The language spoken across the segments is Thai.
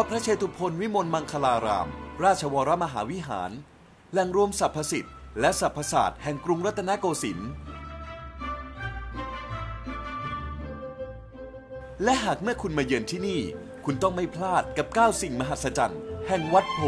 ว่าพระเชตุพนวิมลมังคลาราม ราชวรมหาวิหาร แหล่งรวมสรรพสิทธิ์และสรรพศาสตร์แห่งกรุงรัตนโกสินทร์และหากเมื่อคุณมาเยือนที่นี่ คุณต้องไม่พลาดกับ 9 สิ่งมหัศจรรย์ แห่งวัดโพ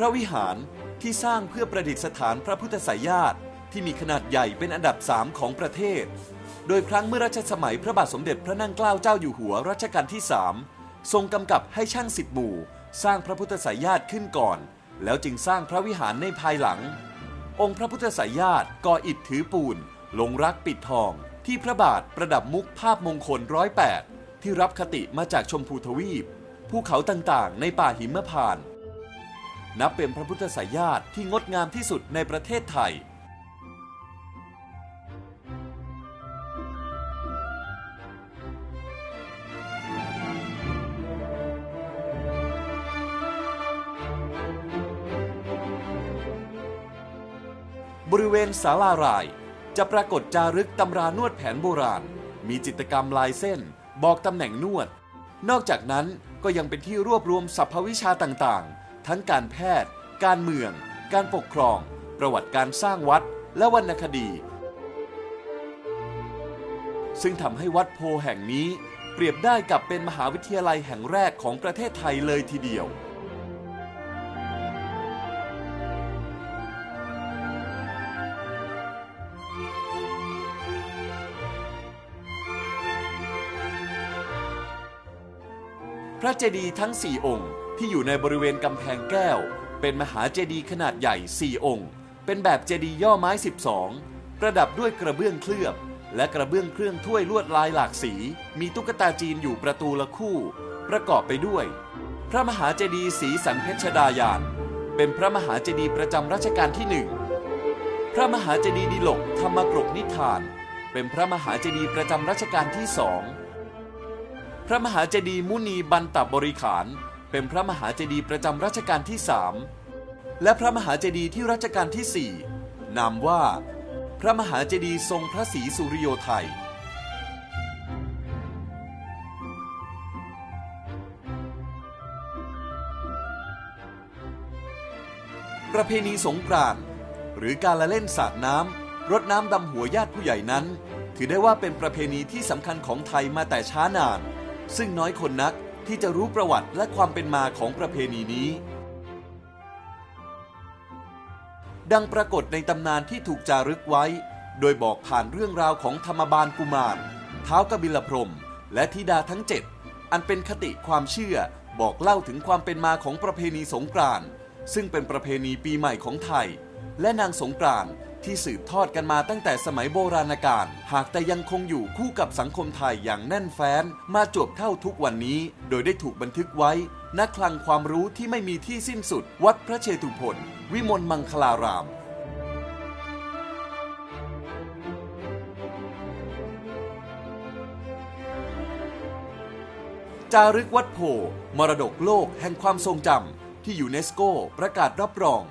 ระวิหารที่สร้างเพื่อประดิษฐานพระพุทธไสยญาติที่มีขนาดใหญ่เป็นอันดับสามของประเทศ โดยครั้งเมื่อรัชสมัยพระบาทสมเด็จพระนั่งเกล้าเจ้าอยู่หัวรัชกาลที่สามทรงกำกับให้ช่างสิบหมู่ สร้างพระพุทธไสยญาติขึ้นก่อน แล้วจึงสร้างพระวิหารในภายหลัง องค์พระพุทธไสยญาติก่ออิฐถือปูนลงรักปิดทอง ที่พระบาทประดับมุกภาพมงคลร้อยแปดที่รับคติมาจากชมพูทวีป ภูเขาต่างๆ ในป่าหิมพานต์ นับเป็นพระพุทธไสยญาติที่งดงามที่สุดในประเทศไทย บริเวณศาลาราย จะปรากฏจารึกตำรานวดแผนโบราณ มีจิตรกรรมลายเส้น บอกตำแหน่งนวด นอกจากนั้นก็ยังเป็นที่รวบรวมสรรพวิชาต่างๆ ทั้งการแพทย์ การเมือง การปกครอง ประวัติการสร้างวัด และวรรณคดี ซึ่งทำให้วัดโพแห่งนี้ เปรียบได้กับเป็นมหาวิทยาลัยแห่งแรกของประเทศไทยเลยทีเดียวพระเจดีย์ทั้ง4องค์ ที่อยู่ในบริเวณกำแพงแก้ว เป็นมหาเจดีย์ขนาดใหญ่ 4 องค์ เป็นแบบเจดีย์ย่อไม้ 12 ประดับด้วยกระเบื้องเคลือบ และกระเบื้องเครื่องถ้วยลวดลายหลากสี มีตุ๊กตาจีนอยู่ประตูละคู่ ประกอบไปด้วย พระมหาเจดีย์สีสันเพชรดายาน เป็นพระมหาเจดีย์ประจำรัชกาลที่หนึ่งพระมหาเจดีย์ดิลกธรรมกรกนิทาน เป็นพระมหาเจดีย์ประจำรัชกาลที่สองพระมหาเจดีย์มุนีบันตบบริขาร เป็นพระมหาเจดีย์ประจำรัชกาลที่สามและพระมหาเจดีย์ที่รัชกาลที่สี่นามว่า พระมหาเจดีย์ทรงพระศรีสุริโยไทยประเพณีสงกรานต์หรือการละเล่นสาดน้ำรดน้ำดำหัวญาติผู้ใหญ่นั้น ถือได้ว่าเป็นประเพณีที่สำคัญของไทยมาแต่ช้านาน ซึ่งน้อยคนนัก ที่จะรู้ประวัติและความเป็นมาของประเพณีนี้ ดังปรากฏในตำนานที่ถูกจารึกไว้ โดยบอกผ่านเรื่องราวของธรรมบาลกุมารเท้ากบิลพรมและธิดาทั้งเจ็ดอันเป็นคติความเชื่อบอกเล่าถึงความเป็นมาของประเพณีสงกรานต์ซึ่งเป็นประเพณีปีใหม่ของไทย และนางสงกรานต์ ที่สืบทอดกันมาตั้งแต่สมัยโบราณกาลหากแต่ยังคงอยู่คู่กับสังคมไทยอย่างแน่นแฟ้น มาจวบเท่าทุกวันนี้ โดยได้ถูกบันทึกไว้ณคลังความรู้ที่ไม่มีที่สิ้นสุด วัดพระเชตุพนวิมลมังคลารามจารึกวัดโพมรดกโลกแห่งความทรงจำที่ยูเนสโกประกาศรับรอง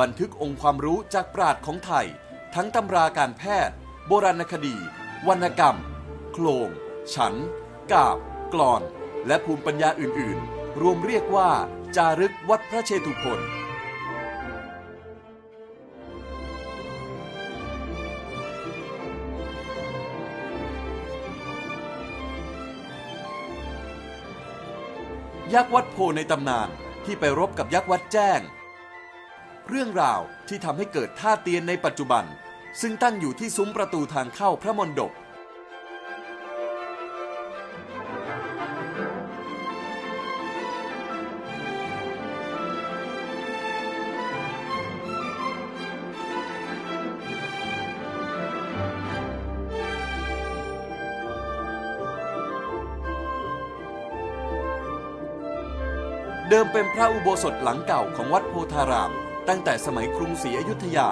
บันทึกองค์ความรู้จากปราดของไทย ทั้งตำราการแพทย์ โบราณคดี วรรณกรรม โคลง ฉัน กาบ กลอน และภูมิปัญญาอื่น ๆ รวมเรียกว่า จารึกวัดพระเชตุพนยักษ์วัดโพในตำนานที่ไปรบกับยักษ์วัดแจ้ง เรื่องราวที่ทำให้เกิดท่าเตียนในปัจจุบัน ซึ่งตั้งอยู่ที่ซุ้มประตูทางเข้าพระมณฑปเดิมเป็นพระอุโบสถหลังเก่าของวัดโพธาราม ตั้งแต่สมัยกรุงศรีอยุธยา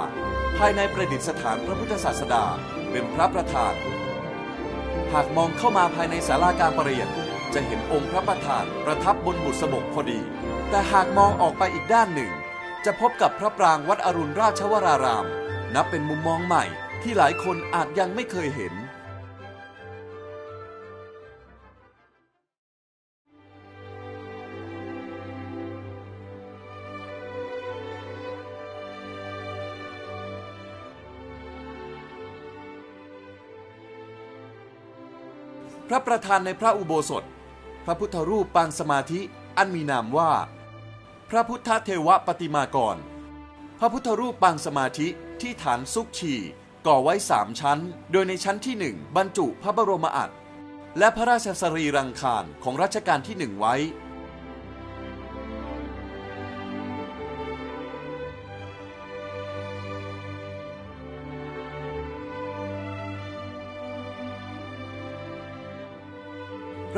ภายในประดิษฐานพระพุทธศาสดาเป็นพระประธาน หากมองเข้ามาภายในศาลาการประเรียน จะเห็นองค์พระประธานประทับบนบุษบกพอดี แต่หากมองออกไปอีกด้านหนึ่ง จะพบกับพระปรางวัดอรุณราชวราราม นับเป็นมุมมองใหม่ที่หลายคนอาจยังไม่เคยเห็น พระประธานในพระอุโบสถ พระพุทธรูปปางสมาธิอันมีนามว่า พระพุทธเทวปฏิมากร พระพุทธรูปปางสมาธิที่ฐานซุกชีก่อไว้สามชั้น โดยในชั้นที่หนึ่งบรรจุพระบรมอัฐและพระราชสรีรังคารของรัชกาลที่หนึ่งไว้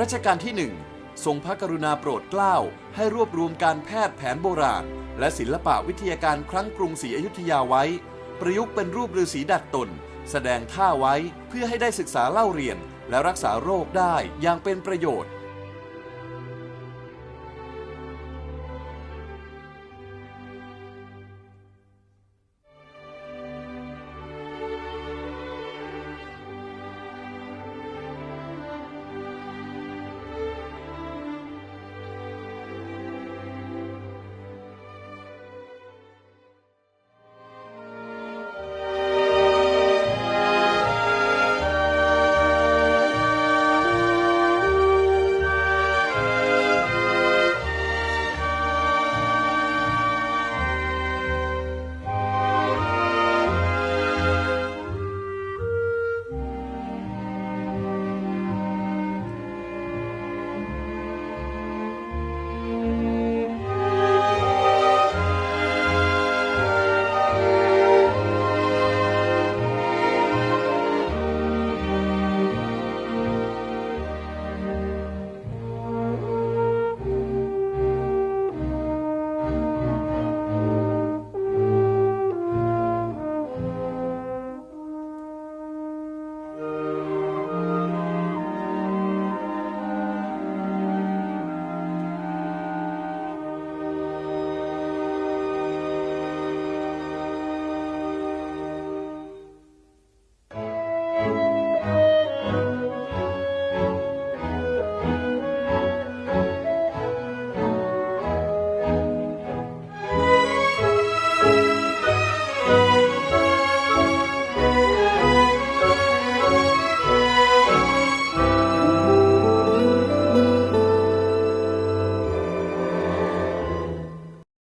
รัชกาลที่หนึ่งทรงพระกรุณาโปรดเกล้าให้รวบรวมการแพทย์แผนโบราณ และศิลปะวิทยาการครั้งกรุงศรีอยุธยาไว้ ประยุกต์เป็นรูปฤาษีดัดตน แสดงท่าไว้เพื่อให้ได้ศึกษาเล่าเรียนและรักษาโรคได้อย่างเป็นประโยชน์